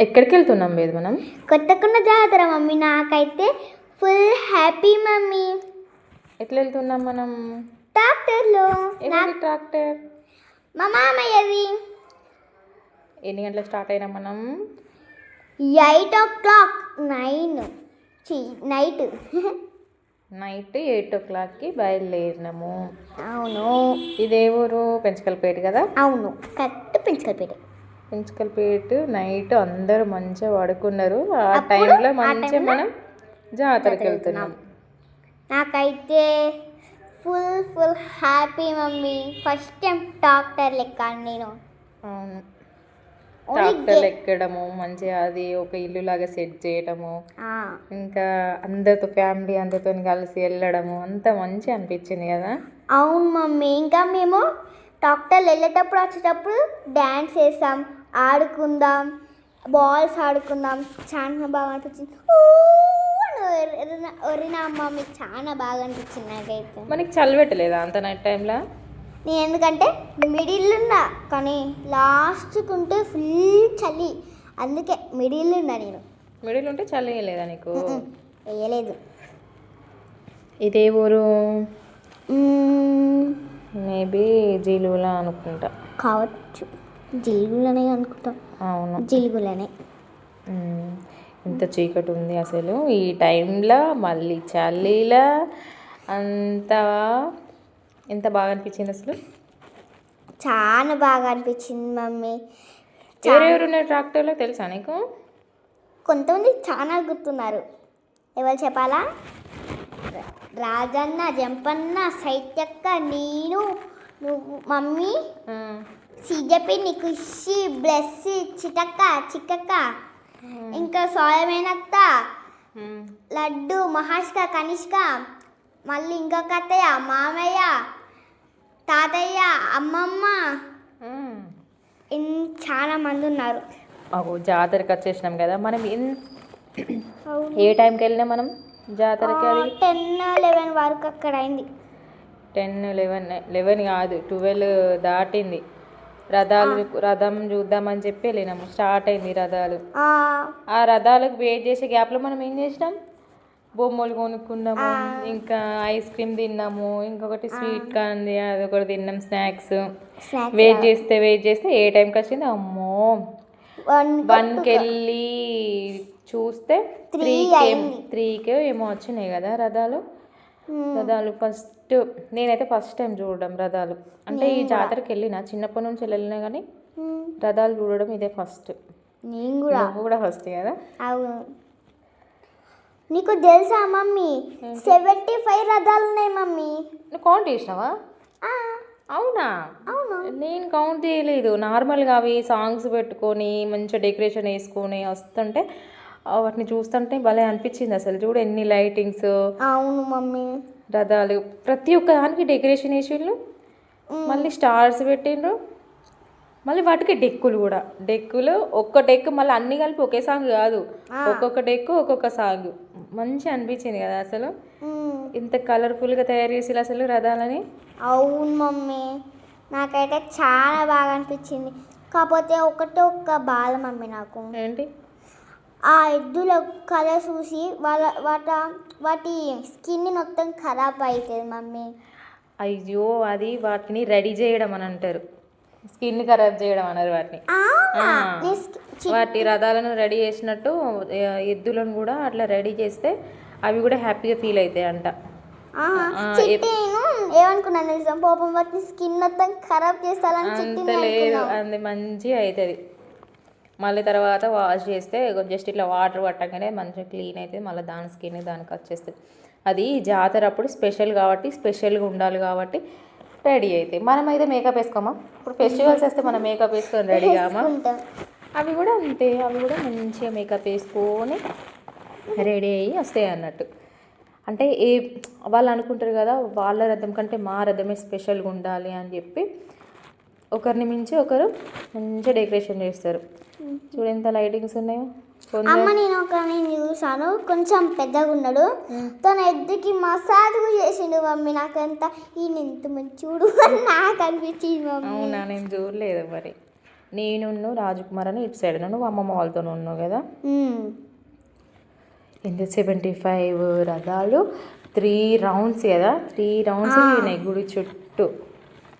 ఎక్కడికి వెళ్తున్నాం వేది మనం? కొత్తకున్న జాతర మమ్మీ నాకైతే ఫుల్ హ్యాపీ మమ్మీ. ఎట్లా వెళ్తున్నాం మనం? ట్రాక్టర్లో. ఎవరి ట్రాక్టర్? మా మామయ్యది. ఎన్ని గంటలకు స్టార్ట్ అయినా మనం? Eight o'clock nine. Night. Night eight ఓ క్లాక్కి బయలుదేరినాము. అవును. ఇదే ఊరు పెంచకల్పేట కదా? అవును కరెక్ట్ పెంచుకోపేట పెంచకల్పేట నైట్ అందరూ మంచిగా పడుకున్నారు. ఆ టైంలో మంచిగా మనం జాతరకి వెళ్తున్నాం. నాకైతే full full happy mummy. First time tractor లెక్క నేను. అవును. గే- ఎక్కడము మంచిగా అది ఒక ఇల్లు లాగా సెట్ చేయడము ఇంకా అందరితో ఫ్యామిలీ అందరితో కలిసి వెళ్ళడము అంత మంచిగా అనిపించింది కదా? అవును మమ్మీ. ఇంకా మేము ట్రాక్టర్లు వెళ్ళేటప్పుడు వచ్చేటప్పుడు డ్యాన్స్ వేసాం ఆడుకుందాం. బాల్స్ ఆడుకుందాం. చాలా బాగా అనిపించింది. ఒరిన- ఒరినా మమ్మీ చాలా బాగా అనిపించింది నాకైతే. మనకి చలి పెట్టలేదా అంత నైట్ టైంలో? నేను ఎందుకంటే మిడిల్ ఉన్నా కానీ లాస్ట్కి ఉంటే ఫుల్ చలి. అందుకే మిడిల్ ఉన్నా నేను. మిడిల్ ఉంటే చలి లేదా నీకు? వేయలేదు. ఇదే ఊరు? మేబీ జీలులా అనుకుంటా. కావచ్చు. జిలుగులనే అనుకుంటాం. అవును. జిలుగులనే. ఇంత చీకటి ఉంది అసలు. ఈ టైంలో మళ్ళీ చలిలా అంత ఎంత బాగా అనిపించింది అసలు? చాలా బాగా అనిపించింది మమ్మీ. ఎవరెవరు ఉన్నారు ట్రాక్టర్లో తెలుసా నీకు? కొంతమంది చాలా గుర్తున్నారు. ఎవరు చెప్పాలా? రాజన్న జంపన్న సైత్యక్క నేను నువ్వు మమ్మీ. సిజపి నీకు ఇషి బ్లెస్ చిటక్క చిక్కక్క. ఇంకా సోయమేనత్త లడ్డు మహాష్క కనిష్క. మళ్ళీ ఇంకొక అత్తయ్య మామయ్య తాతయ్య అమ్మమ్మ. చాలా మంది ఉన్నారు. అగో జాతరకి వచ్చేసినాం కదా మనం ఏ టైంకి వెళ్ళినా మనం? జాతరకి అది? టెన్ లెవెన్ వరకు అక్కడ అయింది. టెన్ లెవెన్ లెవెన్ కాదు ట్వెల్వ్ దాటింది. రథాలు రథం చూద్దామని చెప్పి వెళ్ళినాము. స్టార్ట్ అయింది రథాలు. ఆ, రథాలకు వెయిట్ చేసే గ్యాప్లో మనం ఏం చేసినాం? బొమ్మలు కొనుక్కున్నాము ఇంకా ఐస్ క్రీమ్ తిన్నాము ఇంకొకటి స్వీట్ కాంది అదొకటి తిన్నాం స్నాక్స్ వెయిట్ చేస్తే వెయిట్ చేస్తే ఏ టైంకి వచ్చింది? అమ్మో! వన్ వన్కి వెళ్ళి చూస్తే Three త్రీకి ఏమో వచ్చినాయి కదా రథాలు. రథాలు ఫస్ట్ నేనైతే ఫస్ట్ టైం చూడడం రథాలు. అంటే ఈ జాతరకి వెళ్ళిన చిన్నప్పటి నుంచి వెళ్ళినా కానీ. రథాలు చూడడం ఇదే ఫస్ట్. నేను కూడా. నువ్వు కూడా ఫస్ట్ కదా? అవును. నీకు తెలుసా మమ్మీ? సెవెంటీ ఫైవ్ రథాలు ఉన్నాయి మమ్మీ. నువ్వు కౌంట్ చేసినావా? అవునా? అవును. నేను కౌంట్ చేయలేదు. నార్మల్గా అవి సాంగ్స్ పెట్టుకొని మంచిగా డెకరేషన్ వేసుకొని వస్తుంటే వాటిని చూస్తుంటే భలే అనిపించింది అసలు. చూడు ఎన్ని లైటింగ్స్ అవును మమ్మీ. రథాలు ప్రతి ఒక్క దానికి డెకరేషన్ వేసిండ్రు. మళ్ళీ స్టార్స్ పెట్టిండ్రు. మళ్ళీ వాటికి డెక్కులు కూడా. డెక్కులు ఒక్క డెక్ మళ్ళీ అన్ని కలిపి ఒకే సాంగ్ కాదు. ఒక్కొక్క డెక్కు ఒక్కొక్క సాంగ్ మంచి అనిపించింది కదా అసలు. ఇంత కలర్ఫుల్గా తయారు చేసి అసలు రథాలని. అవును మమ్మీ. నాకైతే చాలా బాగా అనిపించింది. కాకపోతే ఒకటే ఒక్క బాధ మమ్మీ నాకు. ఏంటి? ఆ ఎద్దుల కలర్ చూసి వాళ్ళ వాట వాటి స్కిన్ మొత్తం ఖరాబ్ అవుతుంది మమ్మీ. అయ్యో అది వాటిని రెడీ చేయడం అని అంటారు. స్కిన్ ఖరాబ్ చేయడం అన్నారు వాటిని. వాటి రథాలను రెడీ చేసినట్టు ఎద్దులను కూడా అట్లా రెడీ చేస్తే అవి కూడా హ్యాపీగా ఫీల్ అవుతాయి అంట. ఏమనుకున్నాను తెలుసా? పాపం వాటిని స్కిన్ మొత్తం ఖరాబ్ చేస్తారని అంత లేదు అది మంచిగా అవుతుంది. మళ్ళీ తర్వాత వాష్ చేస్తే జస్ట్ ఇట్లా వాటర్ పట్టగానే మంచిగా క్లీన్ అవుతుంది మళ్ళీ దాని స్కిన్ దానికి వచ్చేస్తుంది అది జాతర అప్పుడు స్పెషల్ కాబట్టి స్పెషల్గా ఉండాలి కాబట్టి రెడీ అవుతాయి మనం అయితే మేకప్ వేసుకోమా? ఇప్పుడు ఫెస్టివల్స్ వస్తే మనం మేకప్ వేసుకొని రెడీ కామా? అవి కూడా అంతే. అవి కూడా మంచిగా మేకప్ వేసుకొని రెడీ అయ్యి వస్తాయి అన్నట్టు. అంటే ఏ వాళ్ళు అనుకుంటారు కదా వాళ్ళ రథం కంటే మా రథమే స్పెషల్గా ఉండాలి అని చెప్పి ఒకరిని మించి ఒకరు మంచిగా డెకరేషన్ చేస్తారు. చూడు ఎంత లైటింగ్స్ ఉన్నాయో. అమ్మ నేను ఒక నేను చూసాను కొంచెం పెద్దగా ఉన్నాడు. తన ఎద్దుకి మసాజ్ చేసిండు మమ్మీ. నాకంతా ఈయన ఎంత మంచి చూడు నాకు అనిపించింది మమ్మీ. అవునా? నేను చూడలేదు మరి. నేను రాజకుమార్ అని ఇటు సైడ్ నువ్వు అమ్మమ్మ వాళ్ళతో ఉన్నావు కదా. ఎంత సెవెంటీ ఫైవ్ రథాలు? త్రీ రౌండ్స్ కదా. త్రీ రౌండ్స్ గుడి చుట్టూ.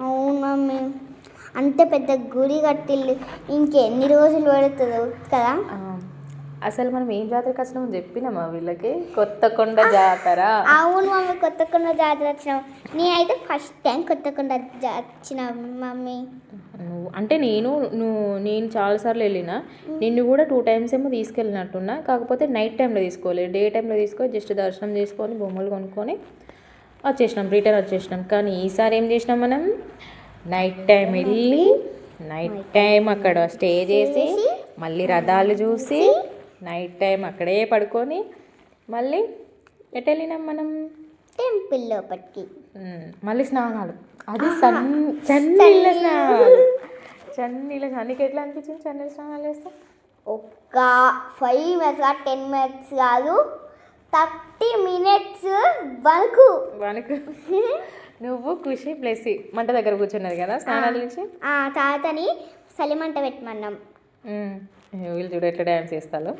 అవును అంత పెద్ద గుడి కట్టిల్లు. ఇంకెన్ని రోజులు పడుతుందో కదా? అసలు మనం ఏం జాతరకు వచ్చినామో చెప్పినామా వీళ్ళకి? కొత్త కొండ జాతర. అవును మమ్మీ కొత్తకొండ జాతర వచ్చినాం. నేనైతే ఫస్ట్ టైం కొత్తకొండ జా- వచ్చిన మమ్మీ. నువ్వు అంటే నేను నువ్వు నేను చాలాసార్లు వెళ్ళిన. నిన్ను కూడా టూ టైమ్స్ ఏమో తీసుకెళ్ళినట్టున్నా. కాకపోతే నైట్ టైంలో తీసుకోలేదు డే టైంలో తీసుకొని జస్ట్ దర్శనం చేసుకొని బొమ్మలు కొనుక్కొని వచ్చేసినాం రిటర్న్ వచ్చేసినాం. కానీ ఈసారి ఏం చేసినాం మనం? నైట్ టైం వెళ్ళి నైట్ టైం అక్కడ స్టే చేసి మళ్ళీ రథాలు చూసి నైట్ టైం అక్కడే పడుకొని మళ్ళీ ఎటు వెళ్ళినాం మనం? టెంపుల్ లోపలికి. మళ్ళీ స్నానాలు. అది సన్ చన్నీళ్ళ స్నానాలు. చన్నీళ్ళ స్నానం నీకు ఎట్లా అనిపించింది చన్నీళ్ళ స్నానాలు చేస్తే? ఒక్క ఫైవ్ మినిట్స్ టెన్ మినిట్స్ కాదు థర్టీ మినిట్స్ వరకు. మనకు నువ్వు ఖుషి ప్లస్ మంట దగ్గర కూర్చున్నది కదా స్నానాలు చేసి? ఆ తాతని సలిమంట పెట్టమన్నాం. వీళ్ళు చూడు ఎట్లా డ్యాన్స్ చేస్తాలో.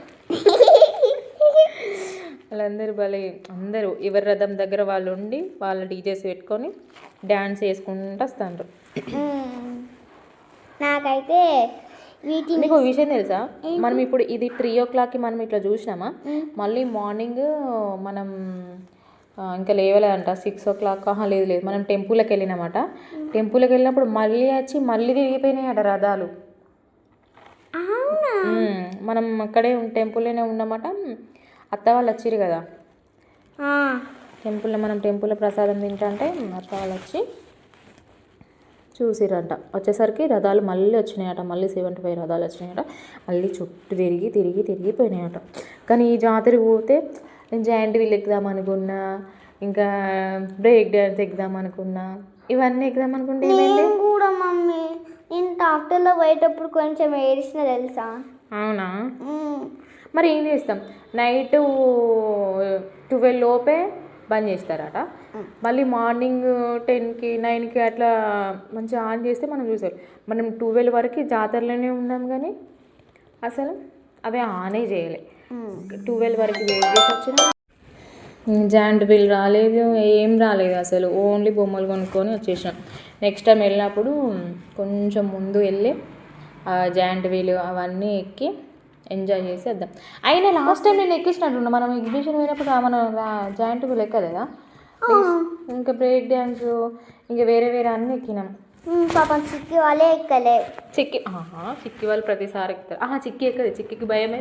వాళ్ళందరూ భలే అందరూ ఎవరి రథం దగ్గర వాళ్ళు ఉండి వాళ్ళ డీజేస్ పెట్టుకొని డ్యాన్స్ చేసుకుంటూ వస్తారు. నాకైతే వీటిని ఒక విషయం తెలుసా? మనం ఇప్పుడు ఇది త్రీ ఓ క్లాక్కి మనం ఇట్లా చూసినామా? మళ్ళీ మార్నింగ్ మనం ఇంకా లేవలేదంట. సిక్స్ ఓ క్లాక్ ఆహా లేదు లేదు. మనం టెంపుల్కి వెళ్ళినామట. టెంపుల్కి వెళ్ళినప్పుడు మళ్ళీ వచ్చి మళ్ళీ తిరిగిపోయినాయట రథాలు. మనం అక్కడే టెంపుల్లోనే ఉన్నామట. అత్త వాళ్ళు వచ్చిరు కదా. టెంపుల్లో మనం టెంపుల్లో ప్రసాదం తింటుంటే అత్త వాళ్ళు వచ్చి చూసిరంట వచ్చేసరికి రథాలు మళ్ళీ వచ్చినాయట. మళ్ళీ సెవెంటీ ఫైవ్ రథాలు వచ్చినాయట. మళ్ళీ చుట్టూ తిరిగి తిరిగి తిరిగిపోయినాయట కానీ ఈ జాతరకు పోతే నేను జాయింట్ వీల్ ఎక్కుదాం అనుకున్నా ఇంకా బ్రేక్ డ్యాన్స్ ఎక్కుదాం అనుకున్నా ఇవన్నీ ఎక్కుదాం అనుకుంటే ఏమైంది? కూడా మమ్మీ నేను డాక్టర్లో పోయేటప్పుడు కొంచెం ఏడిసిన తెలుసా? అవునా. మరి ఏం చేస్తాం? నైట్ ట్వెల్వ్ లోపే బంద్ చేస్తారట. మళ్ళీ మార్నింగ్ టెన్కి నైన్కి అట్లా మంచిగా ఆన్ చేస్తే మనం చూసారు మనం ట్వెల్వ్ వరకు జాతరలోనే ఉన్నాం కానీ అసలు అవి ఆనే చేయలే. ట్వెల్వ్ వరకు వెయిట్ చేసి వచ్చిన? జాయింట్ బిల్ రాలేదు ఏం రాలేదు అసలు. ఓన్లీ బొమ్మలు కొనుక్కొని వచ్చేసాం నెక్స్ట్ టైం వెళ్ళినప్పుడు కొంచెం ముందు వెళ్ళి ఆ జాయింట్ వీల్ అవన్నీ ఎక్కి ఎంజాయ్ చేసి వద్దాం. అయినా లాస్ట్ టైం నేను ఎక్కించినట్టున్నా మనం ఎగ్జిబిషన్ పోయినప్పుడు మనం జాయింట్ వీల్ ఎక్కలేదా? ఇంకా బ్రేక్ డ్యాన్స్ ఇంకా వేరే వేరే అన్నీ ఎక్కినాం. పాపం చిక్కి వాళ్ళే ఎక్కలే. చిక్కి ఆహా చిక్కి వాళ్ళు ప్రతిసారి ఎక్కుతారు. ఆహా చిక్కి ఎక్కదు. చిక్కికి భయమే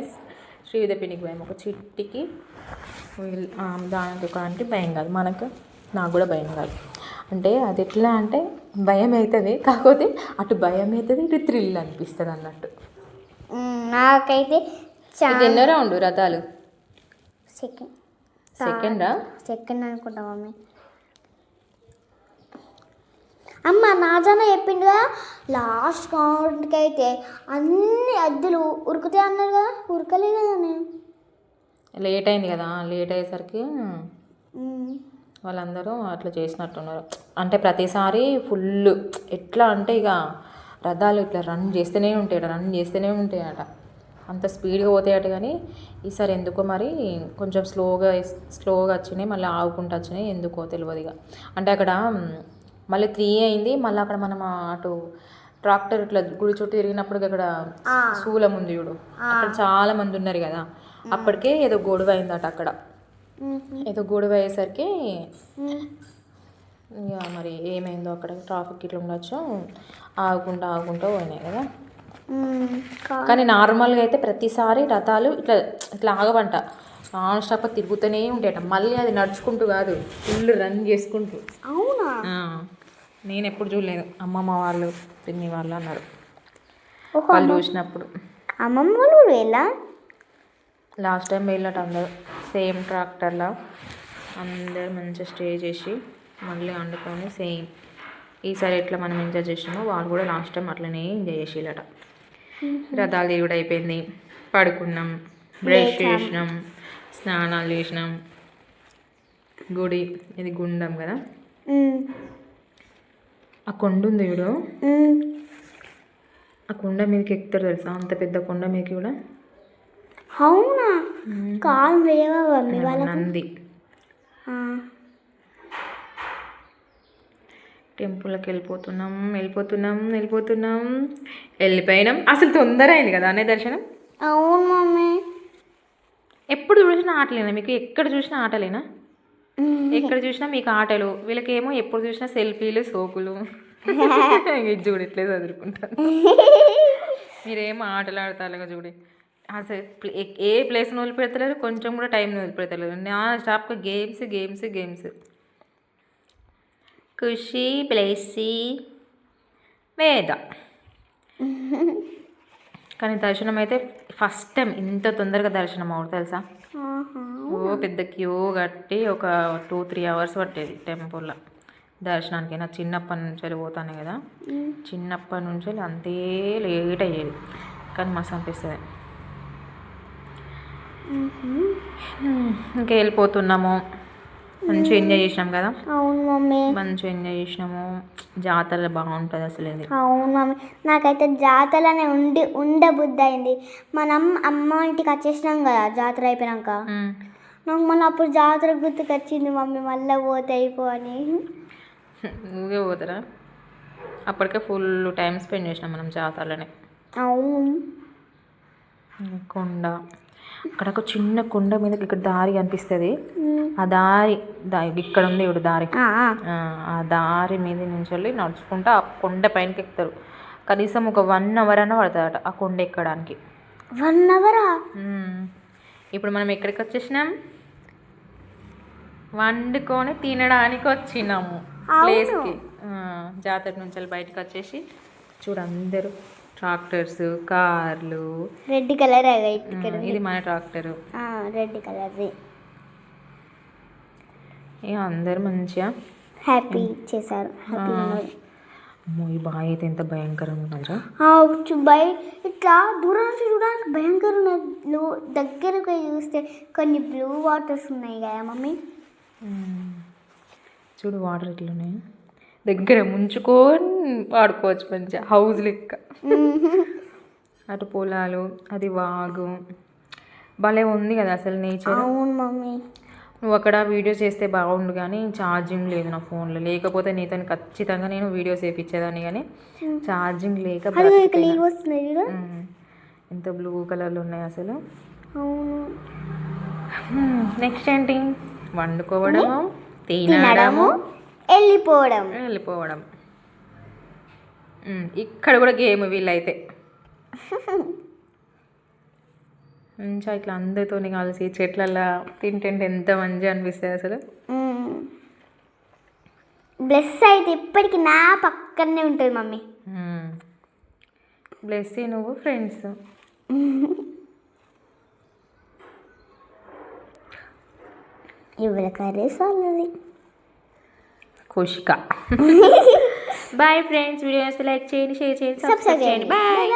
శ్రీవిద పిన్నికి భయం. ఒక చిట్టికి దానికి ఒక అంటే భయం కాదు. మనకు నాకు కూడా భయం కాదు. అంటే అది ఎట్లా అంటే భయం అవుతుంది. కాకపోతే అటు భయం అవుతుంది ఇటు థ్రిల్ అనిపిస్తుంది అన్నట్టు. నాకైతే ఇది ఎన్నో రౌండ్ రథాలు? సెకండ్. సెకండా? సెకండ్ అనుకుంటా మమ్మీ. అమ్మ నాజాన చెప్పిండు కదా లాస్ట్ కౌంట్కి అయితే అన్ని అద్దులు ఉరుకుతాయి అన్నారు కదా ఉరకలే కదా నేను లేట్ అయింది కదా లేట్ అయ్యేసరికి. వాళ్ళందరూ అట్లా చేసినట్టున్నారు. అంటే ప్రతిసారి ఫుల్ ఎట్లా అంటే ఇక రథాలు ఇట్లా రన్ చేస్తూనే ఉంటాయట రన్ చేస్తూనే ఉంటాయట. అంత స్పీడ్గా పోతాయట కానీ ఈసారి ఎందుకో మరి కొంచెం స్లోగా స్లోగా వచ్చినాయి మళ్ళీ ఆగుకుంటూ వచ్చినాయి ఎందుకో తెలియదు ఇక. అంటే అక్కడ మళ్ళీ త్రీ అయింది. మళ్ళీ అక్కడ మనం అటు ట్రాక్టర్ ఇట్లా గుడి చుట్టూ తిరిగినప్పుడు అక్కడ శూలం ఉంది చూడు. అక్కడ చాలా మంది ఉన్నారు కదా. అప్పటికే ఏదో గొడవ అయిందట అక్కడ. ఏదో గొడవ అయ్యేసరికి. ఇక మరి ఏమైందో అక్కడ ట్రాఫిక్ ఇట్లా ఉండొచ్చు ఆగుకుంటూ ఆగుకుంటూ పోయినాయి కదా. కానీ నార్మల్గా అయితే ప్రతిసారి రథాలు ఇట్లా ఇట్లా ఆగవంట. నాన్ స్టాప్ తిరుగుతూనే ఉంటాయట. మళ్ళీ అది నడుచుకుంటూ కాదు. ఫుల్ రన్ చేసుకుంటూ. అవునా? నేను ఎప్పుడు చూడలేదు. అమ్మమ్మ వాళ్ళు పిన్ని వాళ్ళు అన్నారు. వాళ్ళు చూసినప్పుడు. అమ్మమ్మ వాళ్ళు లాస్ట్ టైం వెళ్ళినట్టు అందరూ. సేమ్ ట్రాక్టర్లా అందరు మంచిగా స్టే చేసి మళ్ళీ వండుకొని సేమ్. ఈసారి ఎట్లా మనం ఎంజాయ్ చేసినామో వాళ్ళు కూడా లాస్ట్ టైం అట్లనే ఎంజాయ్ చేసేలట రథాలు తిరుగుడు అయిపోయింది. పడుకున్నాం. బ్రష్ చేసినాం. స్నానాలు చేసినాం. గుడి ఇది గుండం కదా. ఆ కొండ ఉంది చూడు. ఆ కొండ మీదకి ఎక్కుతారు తెలుసా? అంత పెద్ద కొండ మీదకి కూడా. అవునా? కాలు లేవా మమ్మీ వాళ్ళ నంది. టెంపుల్కి వెళ్ళిపోతున్నాం వెళ్ళిపోతున్నాం వెళ్ళిపోతున్నాం. వెళ్ళిపోయినాం. అసలు తొందర అయింది కదా అనే దర్శనం? అవును మమ్మీ. ఎప్పుడు చూసినా ఆటలేనా? మీకు ఎక్కడ చూసినా ఆటలేనా? ఎక్కడ చూసినా మీకు ఆటలు వీళ్ళకేమో ఎప్పుడు చూసినా సెల్ఫీలు సోకులు. ఇది చూడు ఇట్లే చదువుకుంటాను మీరేం ఆటలు ఆడతారుగా చూడి. అసలు ఏ- ఏ ప్లేస్ని వదిలిపెడతలేరు కొంచెం కూడా టైంని వదిలిపెడతలేరు. నా స్టాప్గా గేమ్స్ గేమ్స్ గేమ్స్. ఖుషి ప్లేసి వేద. కానీ దర్శనం అయితే ఫస్ట్ టైం ఇంత తొందరగా దర్శనం అవుతుంది తెలుసా ఓ పెద్ద క్యూ కట్టి ఒక టూ త్రీ అవర్స్ పట్టేది టెంపుల్లో దర్శనానికి నా చిన్నప్పటి నుంచి వెళ్ళి పోతాను కదా. చిన్నప్పటి నుంచి వెళ్ళి అంతే లేట్ అయ్యేది. కానీ మస్తు అనిపిస్తుంది. ఇంకా వెళ్ళిపోతున్నాము. మంచిగా ఎంజాయ్ చేసినాం కదా. అవును మమ్మీ. మంచిగా ఎంజాయ్ చేసినాము. జాతర బాగుంటుంది అసలు ఇది. అవును మమ్మీ. నాకైతే జాతరనే ఉండి ఉండబుద్ధి అయింది మనం అమ్మ ఇంటికి వచ్చేసినాం కదా జాతర అయిపోయినాక. నాకు మళ్ళీ అప్పుడు జాతర గుర్తుకొచ్చింది మమ్మీ మళ్ళీ పోతే అయిపో అని. నువ్వే పోతారా? అప్పటికే ఫుల్ టైం స్పెండ్ చేసినాం మనం జాతరలోనే. అవును. కొండ. అక్కడ ఒక చిన్న కొండ మీద ఇక్కడ దారి కనిపిస్తుంది. ఆ దారి ఇక్కడ ఉంది ఇప్పుడు దారి. ఆ, దారి మీద నుంచి వెళ్ళి నడుచుకుంటూ ఆ కొండ పైనకి ఎక్కుతారు. కనీసం ఒక వన్ అవర్ అన్న పడుతుందట ఆ కొండ ఎక్కడానికి. వన్ అవరా. ఇప్పుడు మనం ఎక్కడికి వచ్చేసినాం? వండుకొని తినడానికి వచ్చినాము. ప్లేస్కి. జాతర నుంచి బయటకు వచ్చేసి చూడు అందరూ ట్రాక్టర్స్ కార్లు. రెడ్ కలర్ ఇది మన ట్రాక్టరు. రెడ్ కలర్ది. ఇక అందరు మంచిగా హ్యాపీ చేశారు. హ్యాపీ ఈ బాయ్ అయితే ఎంత భయంకరంగా ఉందా బై ఇట్లా దూరం నుంచి చూడడానికి భయంకర ఉన్నది. లో- దగ్గరకు చూస్తే కొన్ని బ్లూ వాటర్స్ ఉన్నాయి కదా మమ్మీ. చూడు వాటర్ ఎట్లున్నాయి. దగ్గర ముంచుకొని వాడుకోవచ్చు మంచిగా హౌస్ లెక్క. అటు పొలాలు అది వాగు. భలే ఉంది కదా అసలు నేచర్ అవును మమ్మీ. నువ్వు అక్కడ వీడియో చేస్తే బాగుండు కానీ ఛార్జింగ్ లేదు నా ఫోన్లో. లేకపోతే నీతో ఖచ్చితంగా నేను వీడియోస్ వేయించేదాన్ని కానీ ఛార్జింగ్ లేక. ఎంత బ్లూ కలర్లో ఉన్నాయి అసలు. నెక్స్ట్ ఏంటి? వండుకోవడము తినడము వెళ్ళిపోవడం. వెళ్ళిపోవడం. ఇక్కడ కూడా గేమ్ వీళ్ళైతే. మంచిగా ఇట్లా అందరితో కలిసి చెట్లల్లో తింటుంటే ఎంత మంచిగా అనిపిస్తుంది అసలు. బ్లెస్ అయితే ఇప్పటికి నా పక్కనే ఉంటుంది మమ్మీ. బ్లెస్ నువ్వు ఫ్రెండ్స్ ఇవాళ ఖుషిక బాయ్ ఫ్రెండ్స్ వీడియో లైక్ చేయండి షేర్ చేయండి సబ్స్క్రైబ్ చేయండి. బాయ్